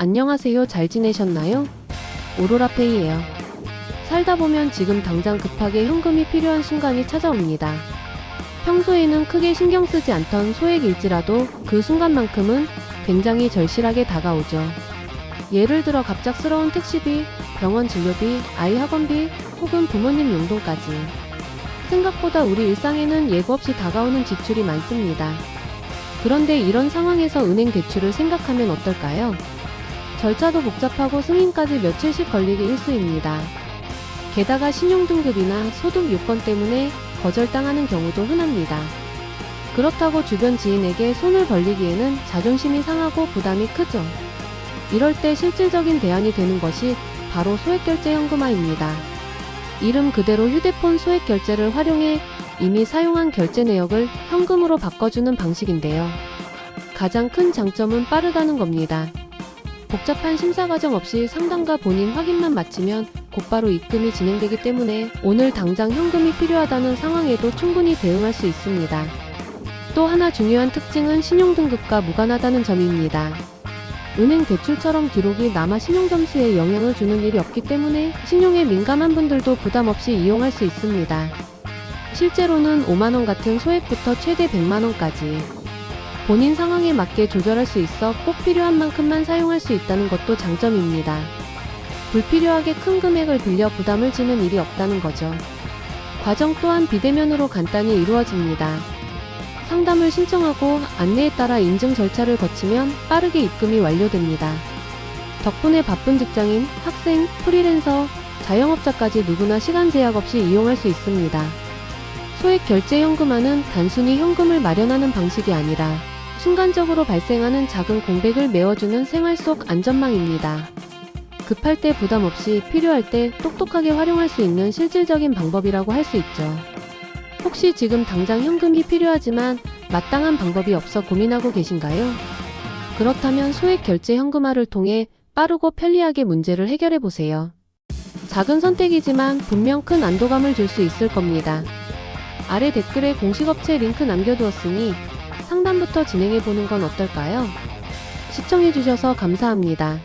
안녕하세요. 잘 지내셨나요? 오로라페이예요. 살다 보면 지금 당장 급하게 현금이 필요한 순간이 찾아옵니다. 평소에는 크게 신경 쓰지 않던 소액일지라도 그 순간만큼은 굉장히 절실하게 다가오죠. 예를 들어 갑작스러운 택시비, 병원 진료비, 아이 학원비, 혹은 부모님 용돈까지. 생각보다 우리 일상에는 예고 없이 다가오는 지출이 많습니다. 그런데 이런 상황에서 은행 대출을 생각하면 어떨까요? 절차도 복잡하고 승인까지 며칠씩 걸리기 일쑤입니다. 게다가 신용등급이나 소득 요건 때문에 거절당하는 경우도 흔합니다. 그렇다고 주변 지인에게 손을 벌리기에는 자존심이 상하고 부담이 크죠. 이럴 때 실질적인 대안이 되는 것이 바로 소액결제 현금화입니다. 이름 그대로 휴대폰 소액결제를 활용해 이미 사용한 결제 내역을 현금으로 바꿔주는 방식인데요. 가장 큰 장점은 빠르다는 겁니다. 복잡한 심사 과정 없이 상담과 본인 확인만 마치면 곧바로 입금이 진행되기 때문에 오늘 당장 현금이 필요하다는 상황에도 충분히 대응할 수 있습니다. 또 하나 중요한 특징은 신용등급과 무관하다는 점입니다. 은행 대출처럼 기록이 남아 신용점수에 영향을 주는 일이 없기 때문에 신용에 민감한 분들도 부담 없이 이용할 수 있습니다. 실제로는 5만원 같은 소액부터 최대 100만원까지 본인 상황에 맞게 조절할 수 있어 꼭 필요한 만큼만 사용할 수 있다는 것도 장점입니다. 불필요하게 큰 금액을 빌려 부담을 지는 일이 없다는 거죠. 과정 또한 비대면으로 간단히 이루어집니다. 상담을 신청하고 안내에 따라 인증 절차를 거치면 빠르게 입금이 완료됩니다. 덕분에 바쁜 직장인, 학생, 프리랜서, 자영업자까지 누구나 시간 제약 없이 이용할 수 있습니다. 소액 결제 현금화는 단순히 현금을 마련하는 방식이 아니라 순간적으로 발생하는 작은 공백을 메워주는 생활 속 안전망입니다. 급할 때 부담 없이 필요할 때 똑똑하게 활용할 수 있는 실질적인 방법이라고 할 수 있죠. 혹시 지금 당장 현금이 필요하지만 마땅한 방법이 없어 고민하고 계신가요? 그렇다면 소액 결제 현금화를 통해 빠르고 편리하게 문제를 해결해 보세요. 작은 선택이지만 분명 큰 안도감을 줄 수 있을 겁니다. 아래 댓글에 공식 업체 링크 남겨두었으니 상담부터 진행해 보는 건 어떨까요? 시청해 주셔서 감사합니다.